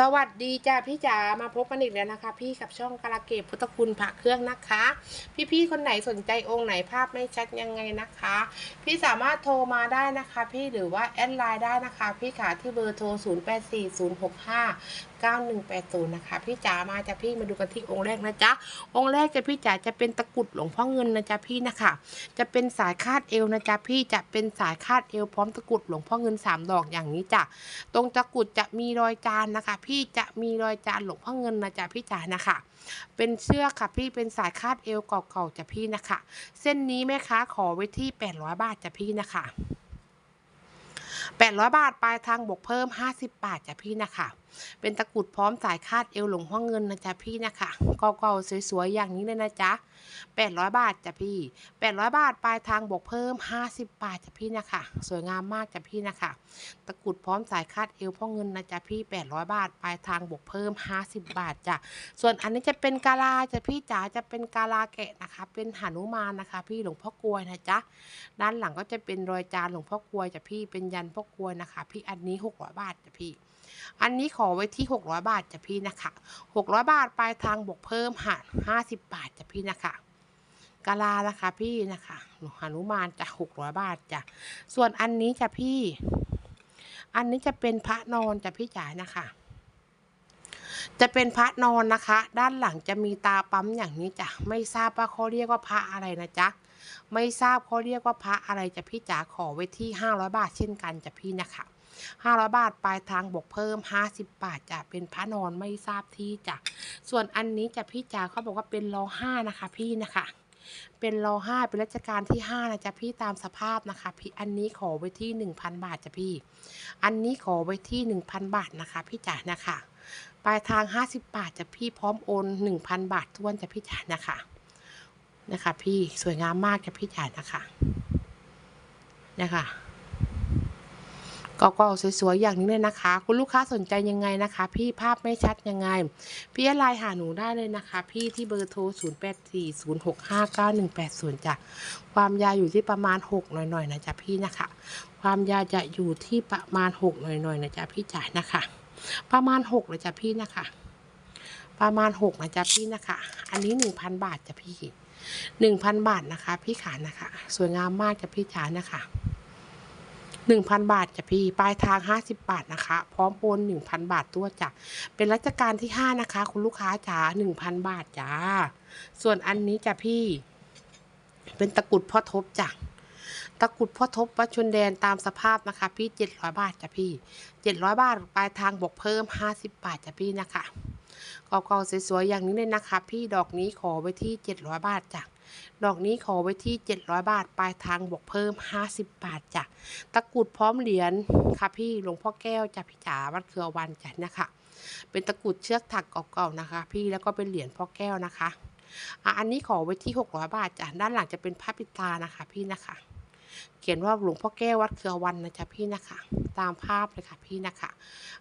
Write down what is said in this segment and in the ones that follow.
สวัสดีจ้าพี่จ๋ามาพบกันอีกแล้วนะคะ พี่กับช่องกาลเกบพุทธคุณพระเครื่องนะคะ พี่ๆคนไหนสนใจองค์ไหนภาพไม่ชัดยังไงนะคะ พี่สามารถโทรมาได้นะคะ พี่หรือว่าแอดไลน์ได้นะคะ พี่ขาที่เบอร์โทร 0 8 4 0 6 5 9 1 8 0 นะคะพี่จ๋ามาจ้ะพี่มาดูกันที่องค์แรกนะจ๊ะองค์แรกจะพี่จ๋าจะเป็นตะกรุดหลวงพ่อเงินนะจ๊ะพี่นะคะ จะเป็นสายคาดเอวนะจ๊ะพี่จะเป็นสายคาดเอวพร้อมตะกรุดหลวงพ่อเงินสามดอกอย่างนี้จ้ะตรงตะกรุดจะมีรอยจานนะคะ พี่จะมีรอยจานหลวงพ่อเงินนะจ๊ะพี่จ๋านะคะเป็นเชือกค่ะพี่เป็นสายคาดเอวเก่าๆจ้ะพี่นะคะ เส้นนี้แม่ค้าขอไว้ที่ 800 บาทจ้ะพี่นะคะ800 บาทปลายทางบวกเพิ่ม 50 บาทจ้ะพี่นะคะ เป็นตะกรุดพร้อมสายคาดเอวหลงพ่อเงินนะจ๊ะพี่นะคะเก่าๆสวยๆอย่างนี้เลยนะจ๊ะ800 บาทจ้ะพี่ 800 บาทปลายทางบวกเพิ่ม 50 บาทจ้ะพี่นะคะ สวยงามมากจ้ะพี่นะคะ ตะกรุดพร้อมสายคาดเอวพ่อเงินนะจ๊ะพี่ 800 บาทปลายทางบวกเพิ่ม 50 บาทจ้ะ ส่วนอันนี้จะเป็นกาลาจ้ะพี่จ๋าจะเป็นกาลาแกะนะคะ เป็นหนุมานนะคะ พี่หลวงพ่อกลวยนะจ๊ะ ด้านหลังก็จะเป็นรอยจานหลวงพ่อกลวยจ้ะพี่ เป็นยันพ่อกลวยนะคะ พี่อันนี้ 600 บาทจ้ะพี่ อันนี้ขอไว้ที่ 600 บาทจ้ะพี่นะคะ 600 บาทปลายทางบวกเพิ่มหา50 บาทจ้ะพี่นะคะกาลานะคะพี่นะคะหลวงหนุมานจะ600บาทจ้ะส่วนอันนี้จ้ะพี่ อันนี้จะเป็นพระนอนจ้ะพี่จ๋านะคะ จะเป็นพระนอนนะคะ ด้านหลังจะมีตาปั๊มอย่างนี้จ้ะไม่ทราบว่าเขาเรียกว่าพระอะไรนะจ๊ะไม่ทราบเขาเรียกว่าพระอะไรจ้ะพี่จ๋าขอไว้ที่500บาทเช่นกันจ้ะพี่นะคะ 500 บาทปลายทางบวกเพิ่ม 50 บาทจะเป็นพระนอนไม่ทราบที่จ้ะส่วนอันนี้จะพี่จ๋าเขาบอกว่าเป็นรอห้านะคะพี่นะคะเป็นรอห้าเป็นรัชกาลที่ห้านะจ๊ะพี่ตามสภาพนะคะพี่อันนี้ขอไว้ที่หนึ่งพันบาทจ้ะพี่ อันนี้ขอไว้ที่หนึ่งพันบาทนะคะพี่จ๋านะคะปลายทางห้าสิบบาทจ้ะพี่พร้อมโอนหนึ่งพันบาททวนจ้ะพี่จ๋านะคะนะคะ พี่สวยงามมากจ้ะพี่จ๋านะคะนะคะ ก็ก็สวยๆอย่างนี้เลยนะคะ คุณลูกค้าสนใจยังไงนะคะ พี่ภาพไม่ชัดยังไง พี่ไลน์หาหนูได้เลยนะคะ พี่ที่เบอร์โทร 0 8 4 0 6 5 9 1 8 0จ้ะความยาวอยู่ที่ประมาณ 6 หน่อยๆนะจ๊ะพี่นะคะ ความยาวจะอยู่ที่ประมาณ 6 หน่อยๆนะจ๊ะพี่จ๋านะคะ ประมาณ6เลยจ้ะพี่นะคะ ประมาณ6นะจ๊ะพี่นะคะ อันนี้ 1,000 บาทจ้ะพี่ 1,000 บาทนะคะ พี่ขานะคะ สวยงามมากจ้ะพี่จ๋านะคะ หนึ่งพันบาทจ้ะพี่ ปลายทางห้าสิบบาทนะคะ พร้อมโอนหนึ่งพันบาทตัวจ้ะ เป็นรัชกาลที่ห้านะคะ คุณลูกค้าจ๋าหนึ่งพันบาทจ้า ส่วนอันนี้จ้ะพี่ เป็นตะกรุดพ่อทบจ้ะตะกรุดพ่อทบวัดชนแดนตามสภาพนะคะ พี่เจ็ดร้อยบาทจ้ะพี่เจ็ดร้อยบาทปลายทางบวกเพิ่มห้าสิบบาทจ้ะพี่นะคะก่าๆสวยๆอย่างนี้เลยนะคะ พี่ดอกนี้ขอไว้ที่เจ็ดร้อยบาทจ้ะ ดอกนี้ขอไว้ที่ 700 บาท ปลายทางบวกเพิ่ม 50 บาทจ้ะตะกรุดพร้อมเหรียญค่ะพี่หลวงพ่อแก้วจ้ะพี่จ๋าวัดเครือวันจ้ะนะคะเป็นตะกรุดเชือกถักเก่าๆนะคะ พี่แล้วก็เป็นเหรียญพ่อแก้วนะคะอะอันนี้ขอไว้ที่ 600 บาทจ้ะด้านหลังจะเป็นผ้าปิดตานะคะ พี่นะคะ เขียนว่าหลวงพ่อแก้ววัดเครือวันนะจ๊ะพี่นะคะ ตามภาพเลยค่ะพี่นะคะ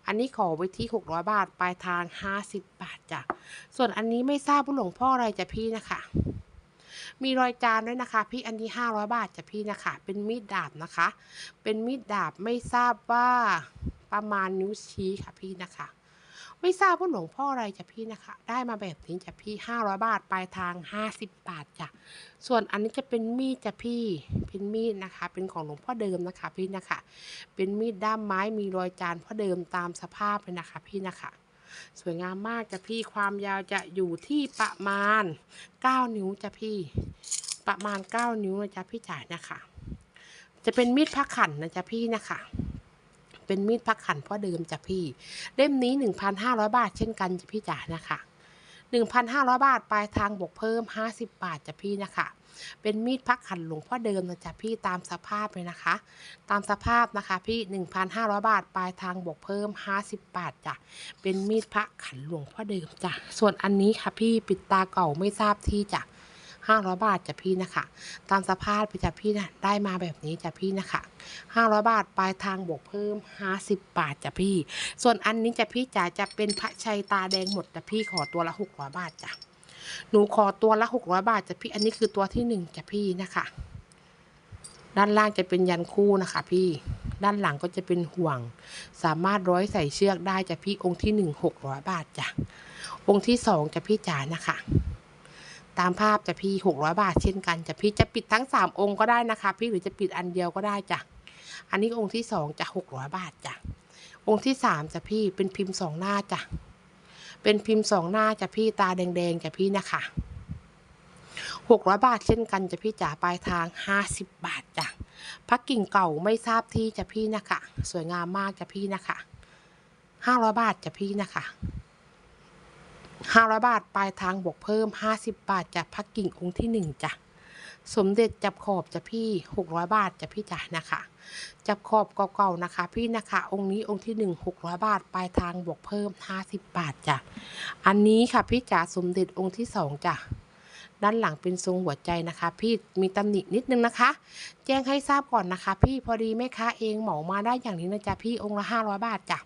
อันนี้ขอไว้ที่ 600 บาท ปลายทาง 50 บาทจ้ะส่วนอันนี้ไม่ทราบว่าหลวงพ่ออะไรจ้ะพี่นะคะ มีรอยจานด้วยนะคะ พี่อันนี้ห้าร้อยบาทจ้ะพี่นะคะ เป็นมีดดาบนะคะ เป็นมีดดาบไม่ทราบว่าประมาณนิ้วชี้ค่ะพี่นะคะ ไม่ทราบว่าหลวงพ่ออะไรจ้ะพี่นะคะ ได้มาแบบนี้จ้ะพี่ห้าร้อยบาทปลายทางห้าสิบบาทจ้ะส่วนอันนี้จะเป็นมีดจ้ะพี่ เป็นมีดนะคะ เป็นของหลวงพ่อเดิมนะคะ พี่นะคะ เป็นมีดด้ามไม้มีรอยจานพ่อเดิมตามสภาพเลยนะคะ พี่นะคะ สวยงามมากจ้ะพี่ความยาวจะอยู่ที่ประมาณ 9 นิ้วจ้ะพี่ ประมาณ 9 นิ้วนะจ๊ะพี่จ๋านะคะ จะเป็นมีดพักขันนะจ๊ะพี่นะคะเป็นมีดพักขันพ่อเดิมจ้ะพี่ เล่มนี้ 1,500 บาทเช่นกันจ้ะพี่จ๋านะคะ 1,500 บาท ปลายทางบวกเพิ่ม 50 บาทจ้ะพี่นะคะ เป็นมีดพักขันหลวงพ่อเดิมนะจ๊ะพี่ตามสภาพเลยนะคะ ตามสภาพนะคะพี่ 1,500 บาท ปลายทางบวกเพิ่ม 50 บาทจ้ะ เป็นมีดพักขันหลวงพ่อเดิมจ้ะ ส่วนอันนี้ค่ะพี่ปิดตาเก่าไม่ทราบที่จ้ะ 500 บาทจ้ะพี่นะคะ ตามสภาพพี่จ้ะพี่นะได้มาแบบนี้จ้ะพี่นะคะ 500 บาทปลายทางบวกเพิ่ม 50 บาทจ้ะพี่ ส่วนอันนี้จ้ะพี่จ๋าจะเป็นพระชัยตาแดงหมดจ้ะพี่ขอตัวละ 600 บาทจ้ะหนูขอตัวละ 600 บาทจ้ะพี่อันนี้คือตัวที่หนึ่งจ้ะพี่นะคะ ด้านล่างจะเป็นยันคู่นะคะ พี่ด้านหลังก็จะเป็นห่วง สามารถร้อยใส่เชือกได้จะพี่องค์ที่หนึ่งหกร้อยบาทจ้ะองค์ที่สองจะพี่จ๋านะคะ ตามภาพจะพี่หกร้อยบาทเช่นกันจะพี่จะปิดทั้งสามองค์ก็ได้นะคะ พี่หรือจะปิดอันเดียวก็ได้จ้ะอันนี้องค์ที่สองจะหกร้อยบาทจ้ะองค์ที่สามจะพี่เป็นพิมพ์สองหน้าจ้ะเป็นพิมพ์สองหน้าจะพี่ตาแดงๆจะพี่นะคะหกร้อยบาทเช่นกันจะพี่จ๋าปลายทางห้าสิบบาทจ้ะพักกิ่งเก่าไม่ทราบที่จะพี่นะคะ สวยงามมากจะพี่นะคะห้าร้อยบาทจะพี่นะคะ ห้าร้อยบาท ปลายทางบวกเพิ่มห้าสิบบาทจากพักกิ่งองค์ที่หนึ่งจ้ะสมเด็จจับขอบจะพี่หกร้อยบาทจะพี่จ๋านะคะ จับขอบเก่าๆนะคะ พี่นะคะ องค์นี้องค์ที่หนึ่งหกร้อยบาท ปลายทางบวกเพิ่มห้าสิบบาทจ้ะอันนี้ค่ะพี่จ๋าสมเด็จองค์ที่สองจ้ะด้านหลังเป็นทรงหัวใจนะคะ พี่มีตำหนินิดนึงนะคะ แจ้งให้ทราบก่อนนะคะ พี่พอดีแม่ค้าเองเหมามาได้อย่างนี้นะจ๊ะพี่องค์ละห้าร้อยบาทจ้ะ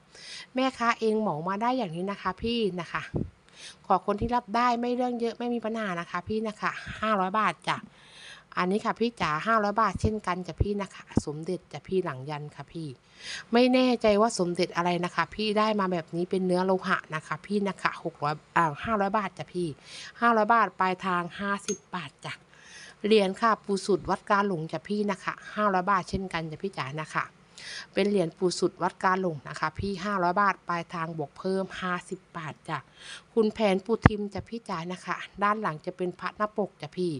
แม่ค้าเองเหมามาได้อย่างนี้นะคะ พี่นะคะ ขอคนที่รับได้ไม่เรื่องเยอะไม่มีปัญหานะคะ พี่นะคะห้าร้อยบาทจ้ะอันนี้ค่ะพี่จ๋าห้าร้อยบาทเช่นกันจ้ะพี่นะคะ สมเด็จจ้ะพี่หลังยันค่ะพี่ ไม่แน่ใจว่าสมเด็จอะไรนะคะ พี่ได้มาแบบนี้เป็นเนื้อโลหะนะคะ พี่นะคะหกร้อยอ่าห้าร้อยบาทจ้ะพี่ห้าร้อยบาทปลายทางห้าสิบบาทจ้ะเหรียญค่ะปูสุดวัดการหลงจ้ะพี่นะคะห้าร้อยบาทเช่นกันจ้ะพี่จ๋านะคะ เป็นเหรียญปูสุดวัดการหลงนะคะ พี่ห้าร้อยบาทปลายทางบวกเพิ่มห้าสิบบาทจ้ะคุณแผนปูทิมจะพี่จ๋ายนะคะ ด้านหลังจะเป็นพระหน้าปกจ้ะพี่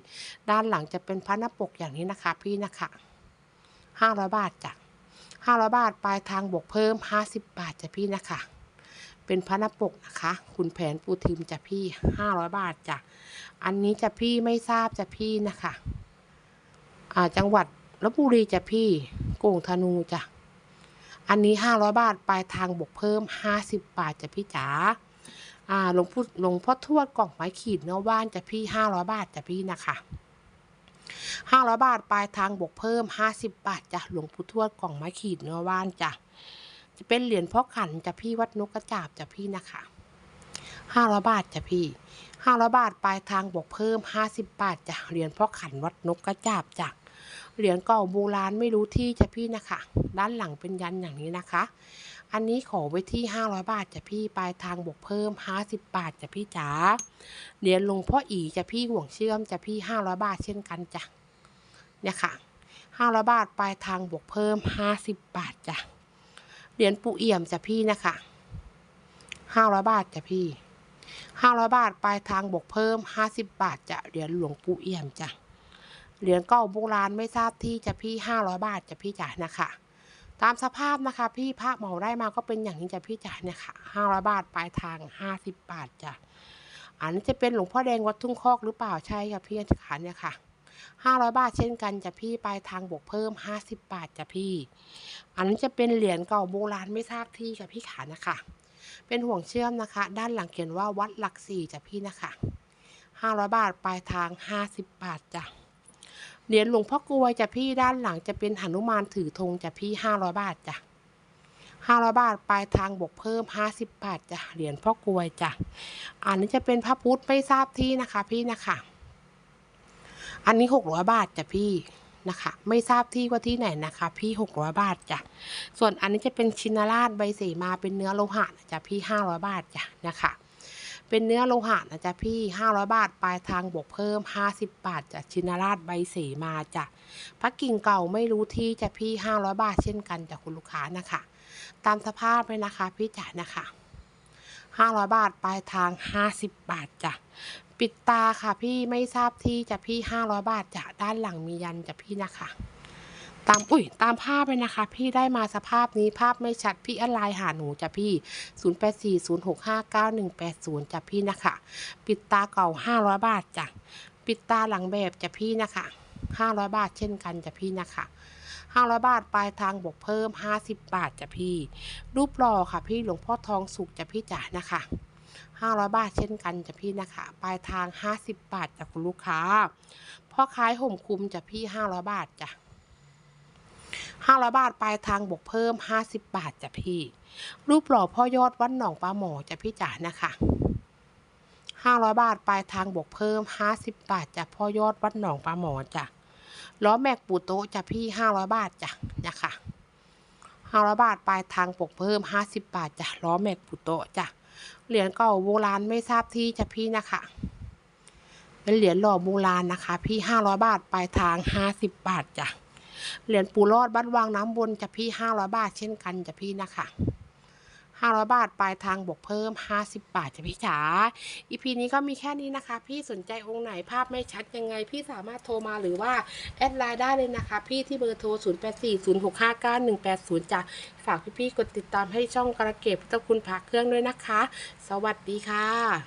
ด้านหลังจะเป็นพระหน้าปกอย่างนี้นะคะ พี่นะคะห้าร้อยบาทจ้ะห้าร้อยบาทปลายทางบวกเพิ่มห้าสิบบาทจ้ะพี่นะคะเป็นพระนปกนะคะ คุณแผนปูทิมจะพี่ห้าร้อยบาทจ้ะ อันนี้จะพี่ไม่ทราบจะพี่นะคะ อ่าจังหวัดลบบุรีจะพี่โก่งธนูจ้ะ อันนี้ห้าร้อยบาท ปลายทางบวกเพิ่มห้าสิบบาทจ้ะพี่จ๋าอ่าหลวงพ่อหลวงพ่อทวดกล่องไม้ขีดเนื้อว่านจ้ะพี่ห้าร้อยบาทจ้ะพี่นะคะห้าร้อยบาท ปลายทางบวกเพิ่มห้าสิบบาทจ้ะหลวงปู่ทวดกล่องไม้ขีดเนื้อว่านจ้ะจะเป็นเหรียญพ่อขันจ้ะพี่วัดนกกระจาบจ้ะพี่นะคะห้าร้อยบาทจ้ะพี่ห้าร้อยบาทปลายทางบวกเพิ่มห้าสิบบาทจ้ะเหรียญพ่อขันวัดนกกระจาบจ้ะ เหรียญเก่าโบราณไม่รู้ที่จะพี่นะคะ ด้านหลังเป็นยันอย่างนี้นะคะ อันนี้ขอไว้ที่ 500 บาทจะพี่ปลายทางบวกเพิ่ม 50 บาทจะพี่จ๋าเหรียญหลวงพ่ออีจะพี่ห่วงเชื่อมจะพี่ 500 บาทเช่นกันจ้ะเนี่ยค่ะ500 บาทปลายทางบวกเพิ่ม 50 บาทจ้ะเหรียญปู่เอี่ยมจะพี่นะคะ500บาทจะพี่500บาทปลายทางบวกเพิ่ม50บาทจะเหรียญหลวงปู่เอี่ยมจ้ะ เหรียญเก่าโบราณไม่ทราบที่จะพี่ห้าร้อยบาทจะพี่จ๋ายนะคะ ตามสภาพนะคะ พี่พระเหมาได้มาก็เป็นอย่างนี้จะพี่จ๋ายเนี่ยค่ะห้าร้อยบาทปลายทางห้าสิบบาทจ้ะอันนี้จะเป็นหลวงพ่อแดงวัดทุ่งคอกหรือเปล่าใช่ค่ะพี่ขาเนี่ยค่ะห้าร้อยบาทเช่นกันจะพี่ปลายทางบวกเพิ่มห้าสิบบาทจะพี่ อันนี้จะเป็นเหรียญเก่าโบราณไม่ทราบที่กับพี่ขานะคะ เป็นห่วงเชื่อมนะคะ ด้านหลังเขียนว่าวัดหลักสี่จะพี่นะคะห้าร้อยบาทปลายทางห้าสิบบาทจ้ะ เหรียญหลวงพ่อกลวยจะพี่ด้านหลังจะเป็นหนุมานถือธงจะพี่ห้าร้อยบาทจ้ะห้าร้อยบาทปลายทางบวกเพิ่มห้าสิบบาทจ้ะเหรียญพ่อกลวยจ้ะอันนี้จะเป็นพระพุทธไม่ทราบที่นะคะ พี่นะคะ อันนี้หกร้อยบาทจ้ะพี่นะคะ ไม่ทราบที่ว่าที่ไหนนะคะ พี่หกร้อยบาทจ้ะส่วนอันนี้จะเป็นชินราชใบเสมาเป็นเนื้อโลหะนะจ้ะพี่ห้าร้อยบาทจ้ะนะคะ เป็นเนื้อโลหะนะจ๊ะพี่ 500 บาท ปลายทางบวกเพิ่ม 50 บาทจากชินราชใบเสมาจ้ะพระกิ่งเก่าไม่รู้ที่จะพี่ 500 บาทเช่นกันจากคุณลูกค้านะคะ ตามสภาพเลยนะคะพี่จ๋านะคะ 500 บาท ปลายทาง 50 บาทจ้ะปิดตาค่ะพี่ไม่ทราบที่จะพี่ 500 บาทจ้ะด้านหลังมียันจะพี่นะคะ ตามอุ้ยตามภาพเลยนะคะ พี่ได้มาสภาพนี้ภาพไม่ชัดพี่ออนไลน์หาหนูจ้ะพี่ 0840659180จ้ะพี่นะคะ ปิดตาเก่า 500 บาทจ้ะปิดตาหลังแบบจ้ะพี่นะคะ500 บาทเช่นกันจ้ะพี่นะคะ500 บาทปลายทางบวกเพิ่ม 50 บาทจ้ะพี่ รูปหล่อค่ะพี่หลวงพ่อทองสุกจ้ะพี่จ๋านะคะ500 บาทเช่นกันจ้ะพี่นะคะ ปลายทาง 50 บาทจากคุณลูกค้าพ่อขายห่มคลุมจ้ะพี่ 500 บาทจ้ะ ห้าร้อยบาทปลายทางบวกเพิ่มห้าสิบบาทจ้ะพี่ รูปหล่อพ่อยอดวัดหนองปลาหมอจ้ะพี่จ๋านะคะห้าร้อยบาทปลายทางบวกเพิ่มห้าสิบบาทจ้ะพ่อยอดวัดหนองปลาหมอจ้ะล้อแม็กปูโตจ้ะพี่ห้าร้อยบาทจ้ะนะคะ500 บาทปลายทางบวกเพิ่ม 50 บาทจ้ะล้อแม็กปุโตจ้ะเหรียญเก่าโบราณไม่ทราบที่จ้ะพี่นะคะเป็นเหรียญหล่อโบราณนะคะ พี่ 500 บาทปลายทาง 50 บาทจ้ะ เหรียญปูรอดบ้านวังน้ำบนจะพี่500บาทเช่นกันจะพี่นะคะ500บาท ปลายทางบวกเพิ่ม50บบาท จะพี่จ๋าอีพีนี้ก็มีแค่นี้นะคะ พี่สนใจองค์ไหนภาพไม่ชัดยังไง พี่สามารถโทรมาหรือว่า แอดไลน์ได้เลยนะคะ พี่ที่เบอร์โทร 0840659180จ้ะฝากพี่ๆกดติดตามให้ช่องกระเก็บพุทธคุณพระเครื่องด้วยนะคะ สวัสดีค่ะ